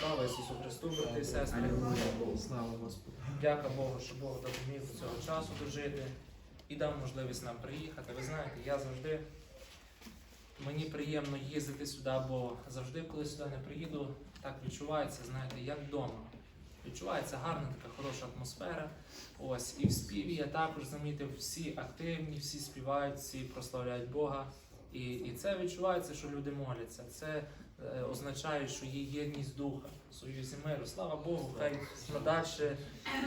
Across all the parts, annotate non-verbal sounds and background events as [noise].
Слава Ісусу Христу, брати і сестри. Слава Господу. Дяка Богу, що Бог допоміг до цього часу дожити і дав можливість нам приїхати. Ви знаєте, я завжди мені приємно їздити сюди, бо завжди, коли сюди не приїду, так відчувається, знаєте, як вдома. Відчувається гарна така хороша атмосфера. Ось і в співі я також замітив, всі активні, всі співають, всі прославляють Бога. І, і це відчувається, що люди моляться. Це е, означає, що є єдність духа, союзі миру. Слава Богу, хай надальше,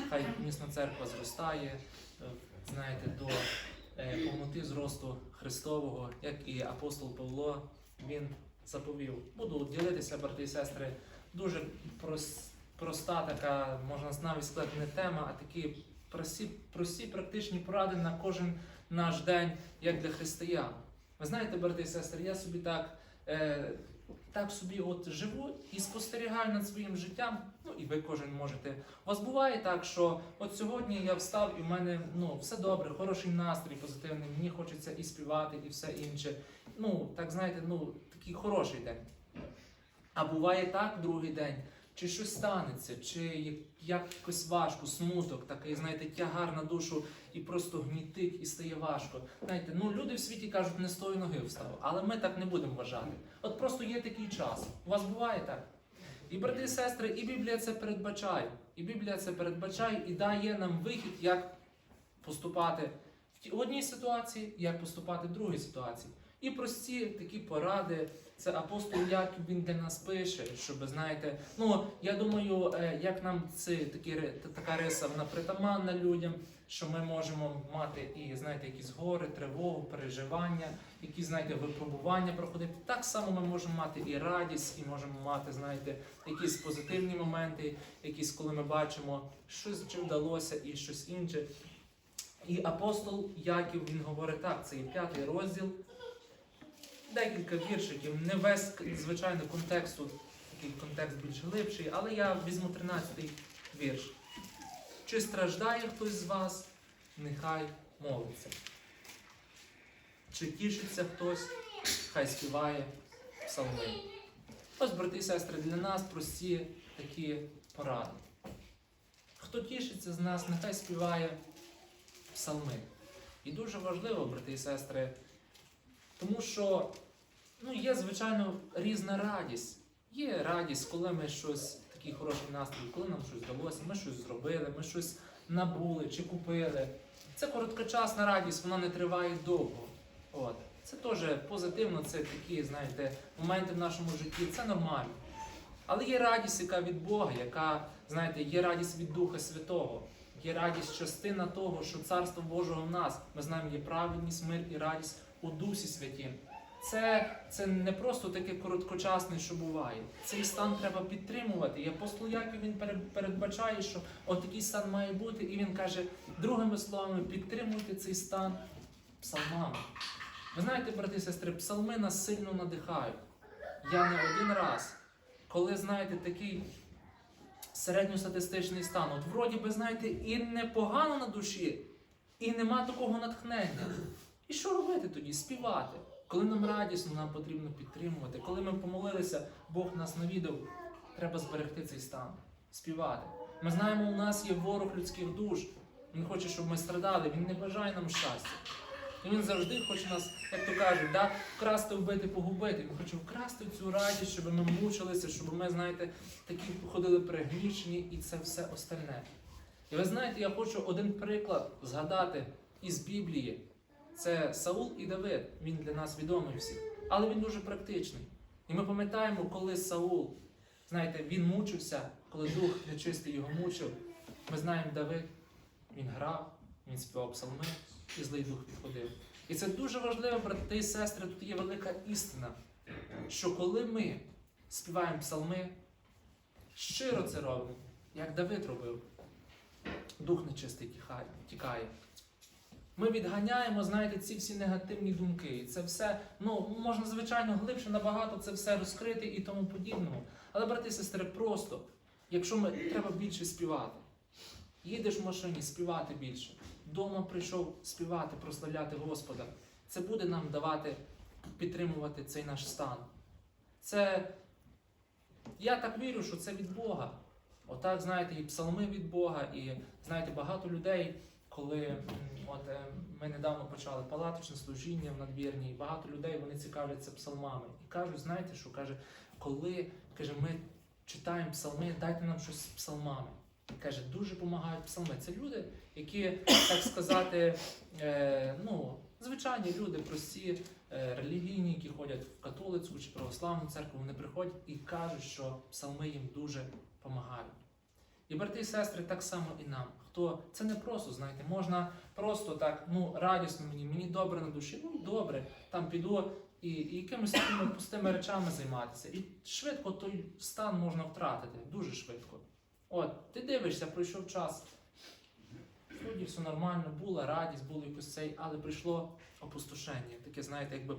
хай місна церква зростає, е, знаєте, до е, повноти зросту Христового, як і апостол Павло, він заповів. Буду ділитися, брати і сестри, дуже проста така, можна навіть сказати, не тема, а такі прості, прості практичні поради на кожен наш день, як для християн. Ви знаєте, брати і сестри, я собі так, так собі от живу і спостерігаю над своїм життям. Ну і ви кожен можете. У вас буває так, що от сьогодні я встав і в мене ну, все добре, хороший настрій, позитивний, мені хочеться і співати, і все інше. Ну, так знаєте, ну, такий хороший день. А буває так другий день, чи щось станеться, чи як- якось важко, смуток, такий, знаєте, тягар на душу і просто гнітить, і стає важко. Знаєте, ну люди в світі кажуть, не з тої ноги встав, але ми так не будемо вважати. От просто є такий час. У вас буває так? І брати і сестри, і Біблія це передбачає. І Біблія це передбачає і дає нам вихід, як поступати в одній ситуації, як поступати в другій ситуації. І прості такі поради. Це апостол Яків він для нас пише, щоб знаєте, ну я думаю, е, як нам це такі така риса вона притаманна людям, що ми можемо мати і знаєте, якісь гори, тривогу, переживання, якісь знаєте, випробування проходити. Так само ми можемо мати і радість, і можемо мати, знаєте, якісь позитивні моменти, якісь, коли ми бачимо, щось чи вдалося, і щось інше. І апостол Яків він говорить так: це є п'ятий розділ. Декілька віршиків, не весь, звичайно, контексту, такий контекст більш глибший, але я візьму 13-й вірш. Чи страждає хтось з вас, нехай молиться. Чи тішиться хтось, хай співає псалми. Ось, брати і сестри, для нас прості такі поради. Хто тішиться з нас, нехай співає псалми. І дуже важливо, брати і сестри, тому що ну, є, звичайно, різна радість. Є радість, коли ми щось, такий хороший настрій, коли нам щось вдалося, ми щось зробили, ми щось набули чи купили. Це короткочасна радість, вона не триває довго. От. Це теж позитивно, це такі, знаєте, моменти в нашому житті, це нормально. Але є радість, яка від Бога, яка, знаєте, є радість від Духа Святого, є радість частина того, що Царство Божого в нас. Ми знаємо, є праведність, мир і радість у Дусі Святім. Це, це не просто таке короткочасне, що буває. Цей стан треба підтримувати. І апостол Яків він передбачає, що от такий стан має бути, і він каже, другими словами, підтримуйте цей стан псалмами. Ви знаєте, брати і сестри, псалми нас сильно надихають. Я не один раз, коли знаєте, такий середньостатистичний стан, от вроді би, знаєте, і непогано на душі, і нема такого натхнення. І що робити тоді? Співати. Коли нам радісно, нам потрібно підтримувати. Коли ми помолилися, Бог нас навідав, треба зберегти цей стан, співати. Ми знаємо, у нас є ворог людських душ. Він хоче, щоб ми страдали, він не бажає нам щастя. І він завжди хоче нас, як то кажуть, да, вкрасти, вбити, погубити. Він хоче вкрасти цю радість, щоб ми мучилися, щоб ми, знаєте, такі ходили пригнічені і це все остальне. І ви знаєте, я хочу один приклад згадати із Біблії. Це Саул і Давид. Він для нас відомий всіх, але він дуже практичний. І ми пам'ятаємо, коли Саул, знаєте, він мучився, коли дух нечистий його мучив. Ми знаємо Давид, він грав, він співав псалми, і злий дух відходив. І це дуже важливо, брати і сестри, тут є велика істина, що коли ми співаємо псалми, щиро це робимо, як Давид робив, дух нечистий тікає. Ми відганяємо, знаєте, ці всі негативні думки. І це все, ну, можна, звичайно, глибше набагато це все розкрити і тому подібному. Але, брати і сестри, просто, якщо ми треба більше співати, їдеш в машині, співати більше. Дома прийшов співати, прославляти Господа. Це буде нам давати, підтримувати цей наш стан. Це я так вірю, що це від Бога. Отак, знаєте, і псалми від Бога, і знаєте, багато людей, коли от е, ми недавно почали палаточне служіння в надвірні, і багато людей вони цікавляться псалмами. І кажуть, знаєте, що каже, коли каже, ми читаємо псалми, дайте нам щось з псалмами. Каже, дуже допомагають псалми. Це люди, які, так сказати, е, ну, звичайні люди, прості, е, релігійні, які ходять в католицьку чи православну церкву, вони приходять і кажуть, що псалми їм дуже допомагають. І брати і сестри, так само і нам. Хто це не просто, знаєте, можна просто так, ну радісно мені, мені добре на душі, ну добре, там піду і, і якимись такими пустими речами займатися. І швидко той стан можна втратити, дуже швидко. От, ти дивишся, пройшов час. Вроді все нормально, була радість, було якось цей, але прийшло опустошення. Таке, знаєте, якби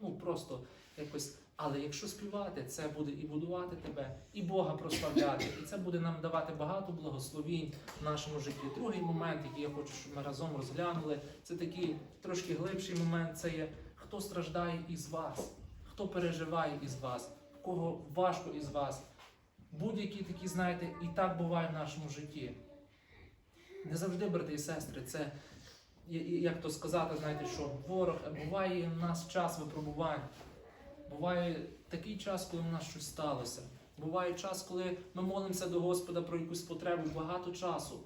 ну просто якось. Але якщо співати, це буде і будувати тебе, і Бога прославляти, і це буде нам давати багато благословінь в нашому житті. Другий момент, який я хочу, щоб ми разом розглянули, це такий трошки глибший момент. Це є хто страждає із вас, хто переживає із вас, кого важко із вас. Будь-які такі, знаєте, і так буває в нашому житті. Не завжди, брати і сестри, це як то сказати, знаєте, що ворог буває в нас час випробувань. Буває такий час, коли в нас щось сталося. Буває час, коли ми молимося до Господа про якусь потребу багато часу.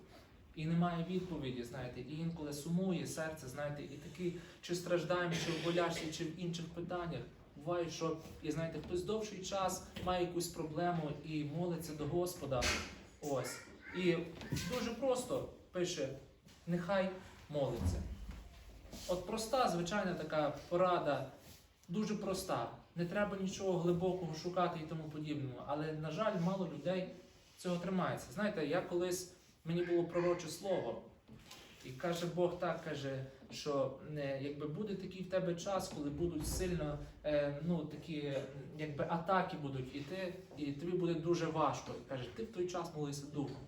І немає відповіді, знаєте, і інколи сумує серце, знаєте, і такий, чи страждаємо, чи в болячці, чи в інших питаннях. Буває, що і знаєте, хтось довший час має якусь проблему і молиться до Господа. Ось. І дуже просто пише: нехай молиться. От проста, звичайна така порада, дуже проста. Не треба нічого глибокого шукати і тому подібного. Але, на жаль, мало людей цього тримається. Знаєте, я колись мені було пророче слово, і каже Бог так каже, що е, якби буде такий в тебе час, коли будуть сильно е, ну, такі якби атаки будуть іти, і тобі буде дуже важко. І каже, ти в той час молися духом.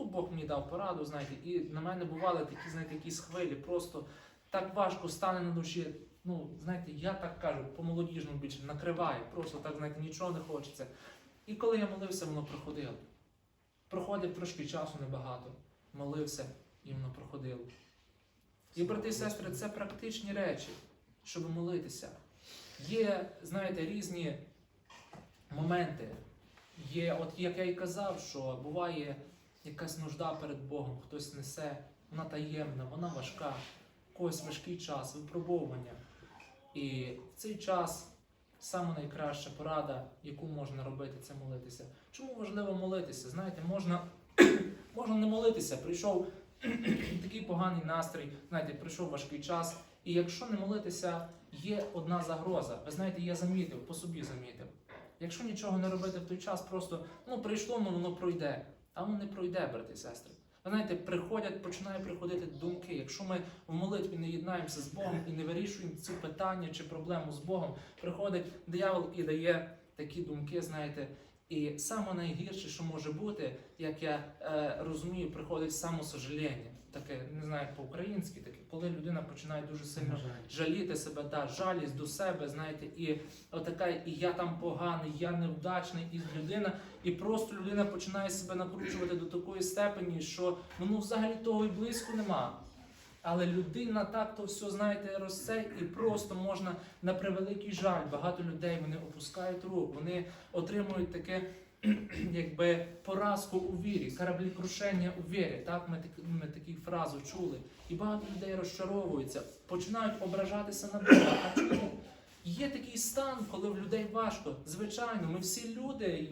Таку Бог мені дав пораду, знаєте, і на мене бували такі, знаєте, якісь хвилі, просто так важко стане на душі. Ну, знаєте, я так кажу, по молодіжному більше накриває, просто так, знаєте, нічого не хочеться. І коли я молився, воно проходило. Проходив трошки часу небагато. Молився, і воно проходило. І, брати і сестри, це практичні речі, щоб молитися. Є, знаєте, різні моменти. Є, от як я і казав, що буває якась нужда перед Богом, хтось несе, вона таємна, вона важка, в когось важкий час, випробовування. І в цей час саме найкраща порада, яку можна робити, це молитися. Чому важливо молитися? Знаєте, можна, [clears throat] можна не молитися. Прийшов [clears throat] такий поганий настрій, знаєте, прийшов важкий час. І якщо не молитися, є одна загроза. Ви знаєте, я замітив, по собі замітив. Якщо нічого не робити в той час, просто ну прийшло, ну воно пройде. Воно не пройде, брати і сестри. Ви знаєте, приходять, починають приходити думки. Якщо ми в молитві не єднаємося з Богом і не вирішуємо ці питання чи проблему з Богом, приходить диявол і дає такі думки, знаєте. І саме найгірше, що може бути, як я е, розумію, приходить самосожаління. Таке, не знаю, як по-українськи, таке, коли людина починає дуже сильно жаліти себе, да, жалість до себе, знаєте, і отака, і я там поганий, я невдачний, і людина, і просто людина починає себе накручувати до такої степені, що ну, ну взагалі того і близько нема. Але людина так то все, знаєте, розце, і просто можна на превеликий жаль. Багато людей вони опускають рук, вони отримують таке, [clears throat] якби поразку у вірі, кораблі крушення у вірі. Так ми, так, ми таку фразу чули. І багато людей розчаровуються, починають ображатися на Бога. А чому? Є такий стан, коли в людей важко. Звичайно, ми всі люди.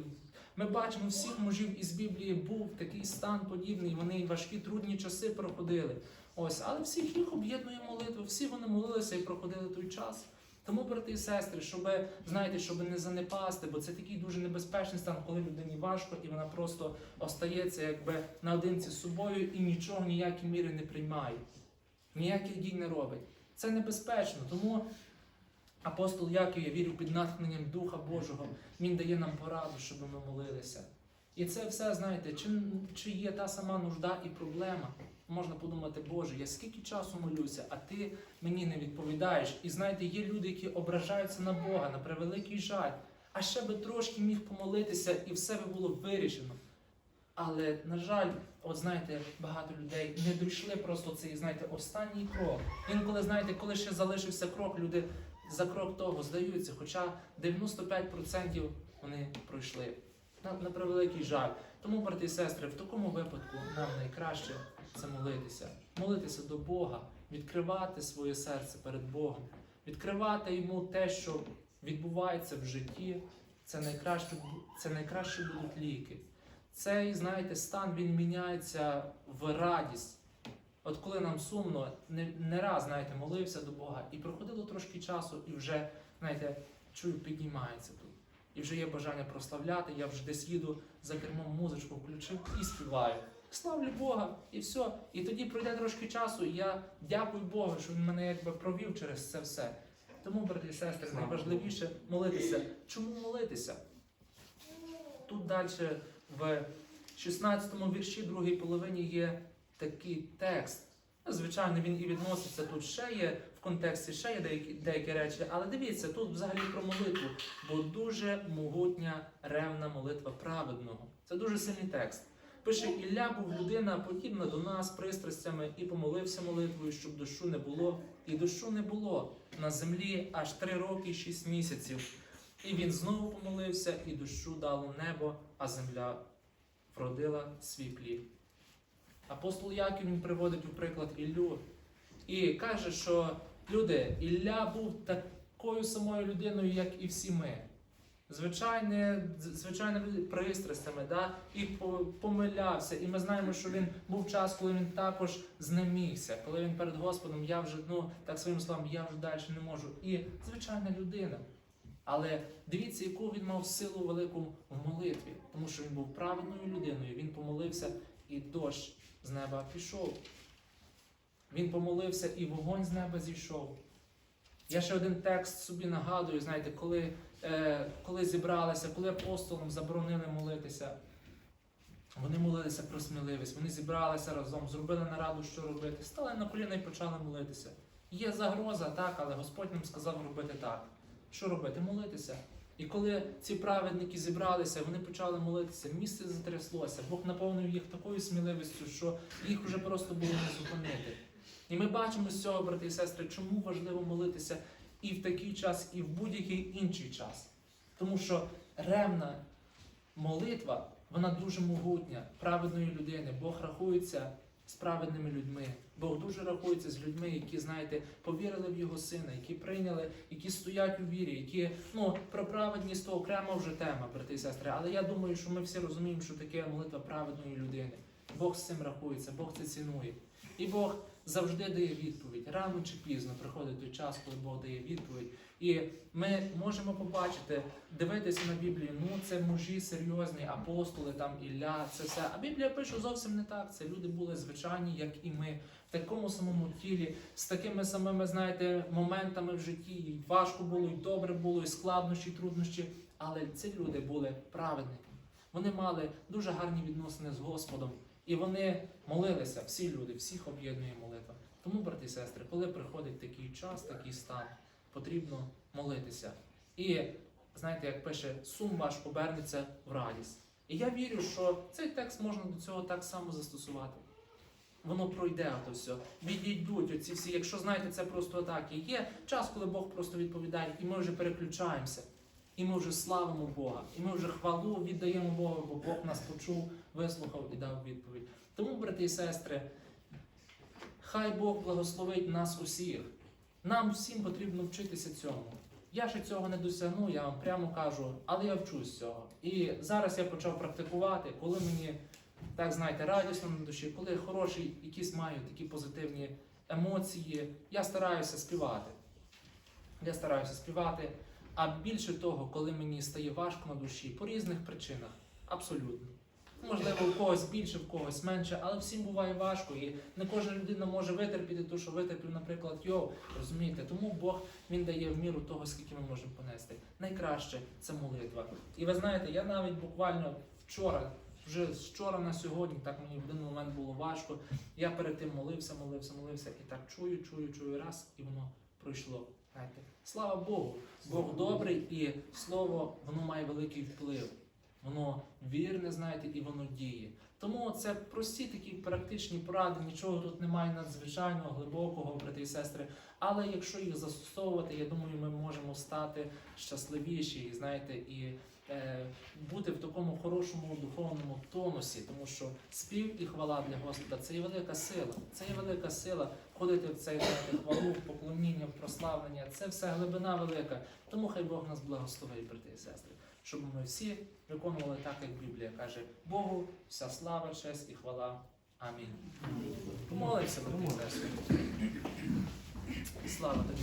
Ми бачимо всіх мужів із Біблії був такий стан подібний. Вони важкі трудні часи проходили. Ось, але всіх їх об'єднує молитва. Всі вони молилися і проходили той час. Тому, брати і сестри, щоб знаєте, щоб не занепасти, бо це такий дуже небезпечний стан, коли людині важко, і вона просто остається якби наодинці з собою і нічого ніякі міри не приймає, ніяких дій не робить. Це небезпечно. Тому апостол Яків, я вірю, під натхненням Духа Божого, він дає нам пораду, щоб ми молилися. І це все, знаєте, чи, чи є та сама нужда і проблема. Можна подумати, Боже, я скільки часу молюся, а ти мені не відповідаєш. І знаєте, є люди, які ображаються на Бога, на превеликий жаль. а ще би трошки міг помолитися, і все би було вирішено. Але, на жаль, от знаєте, багато людей не дійшли просто цей, знаєте, останній крок. Інколи, знаєте, коли ще залишився крок, люди за крок того здаються, хоча 95% вони пройшли. На, на превеликий жаль. Тому, брати і сестри, в такому випадку нам найкраще це молитися. Молитися до Бога, відкривати своє серце перед Богом, відкривати йому те, що відбувається в житті. Це найкраще, це найкращі будуть ліки. Цей, знаєте, стан він міняється в радість. От коли нам сумно, не, не раз, знаєте, молився до Бога, і проходило трошки часу, і вже, знаєте, чую, піднімається тут. І вже є бажання прославляти, я вже десь їду за кермом музичку, включив і співаю. Славлю Бога, і все. І тоді пройде трошки часу, і я дякую Богу, що він мене якби провів через це все. Тому, брати і сестри, найважливіше молитися. Чому молитися? Тут далі в 16 вірші, другій половині є такий текст. Звичайно, він і відноситься тут ще є контексті, ще є деякі, деякі речі, але дивіться, тут взагалі про молитву, бо дуже могутня ревна молитва праведного. Це дуже сильний текст. Пише Ілля був людина, подібна до нас пристрастями, і помолився молитвою, щоб дощу не було. І дощу не було на землі аж три роки і шість місяців. І він знову помолився, і дощу дало небо, а земля вродила свій плід. Апостол Яків він приводить у приклад Іллю і каже, що люди, Ілля був такою самою людиною, як і всі ми. Звичайне, звичайно, пристрастями, да? і помилявся. І ми знаємо, що він був час, коли він також знемігся, коли він перед Господом, я вже, ну так своїм словам, я вже далі не можу. І звичайна людина. Але дивіться, яку він мав силу велику в молитві, тому що він був праведною людиною. Він помолився, і дощ з неба пішов. Він помолився, і вогонь з неба зійшов. Я ще один текст собі нагадую, знаєте, коли, е, коли зібралися, коли апостолам заборонили молитися. Вони молилися про сміливість, вони зібралися разом, зробили нараду, що робити, стали на коліна і почали молитися. Є загроза, так, але Господь нам сказав робити так. Що робити? Молитися. І коли ці праведники зібралися, вони почали молитися, місце затряслося, Бог наповнив їх такою сміливістю, що їх вже просто було не зупинити. І ми бачимо з цього, брати і сестри, чому важливо молитися і в такий час, і в будь-який інший час. Тому що ревна молитва, вона дуже могутня, праведної людини. Бог рахується з праведними людьми. Бог дуже рахується з людьми, які, знаєте, повірили в його сина, які прийняли, які стоять у вірі, які ну про праведність то окрема вже тема, брати і сестри. Але я думаю, що ми всі розуміємо, що таке молитва праведної людини. Бог з цим рахується, Бог це цінує. І Бог завжди дає відповідь. Рано чи пізно приходить той час, коли Бог дає відповідь. І ми можемо побачити, дивитися на Біблію. Ну це мужі серйозні, апостоли, там Ілля, це все. А Біблія пише зовсім не так. Це люди були звичайні, як і ми, в такому самому тілі, з такими самими, знаєте, моментами в житті. І важко було, і добре було, і складнощі, і труднощі. Але ці люди були праведниками. Вони мали дуже гарні відносини з Господом. І вони молилися, всі люди, всіх об'єднує молитва. Тому, брати і сестри, коли приходить такий час, такий стан, потрібно молитися. І знаєте, як пише, сум ваш обернеться в радість. І я вірю, що цей текст можна до цього так само застосувати. Воно пройде ото все. Відійдуть оці всі. Якщо знаєте, це просто атаки. Є час, коли Бог просто відповідає, і ми вже переключаємося. І ми вже славимо Бога, і ми вже хвалу віддаємо Богу, бо Бог нас почув, вислухав і дав відповідь. Тому, брати і сестри, хай Бог благословить нас усіх. Нам всім потрібно вчитися цьому. Я ще цього не досягну, я вам прямо кажу, але я вчусь цього. І зараз я почав практикувати, коли мені, так знаєте, радісно на душі, коли хороші якісь маю такі позитивні емоції, я стараюся співати. Я стараюся співати. А більше того, коли мені стає важко на душі по різних причинах, абсолютно. Можливо, у когось більше, в когось менше, але всім буває важко, і не кожна людина може витерпіти те, що витерпів, наприклад, йов. Розумієте? Тому Бог він дає в міру того, скільки ми можемо понести. Найкраще це молитва. І ви знаєте, я навіть буквально вчора, вже вчора на сьогодні, так мені в один момент було важко. Я перед тим молився, молився, молився, і так чую, чую, чую раз, і воно пройшло. Слава Богу, Бог добрий і слово воно має великий вплив. Воно вірне, знаєте, і воно діє. Тому це прості такі практичні поради, нічого тут немає надзвичайного, глибокого, брати і сестри. Але якщо їх застосовувати, я думаю, ми можемо стати щасливіші, знаєте, і е, бути в такому хорошому духовному тонусі, тому що спів і хвала для Господа це є велика сила. Це є велика сила входити в цей знаєте, хвалу, в поклоніння, в прославлення. Це все глибина велика. Тому хай Бог нас благословить, брати і сестри, щоб ми всі виконували так, як Біблія каже: Богу вся слава, честь і хвала. Амінь. Помолимося. Слава тобі.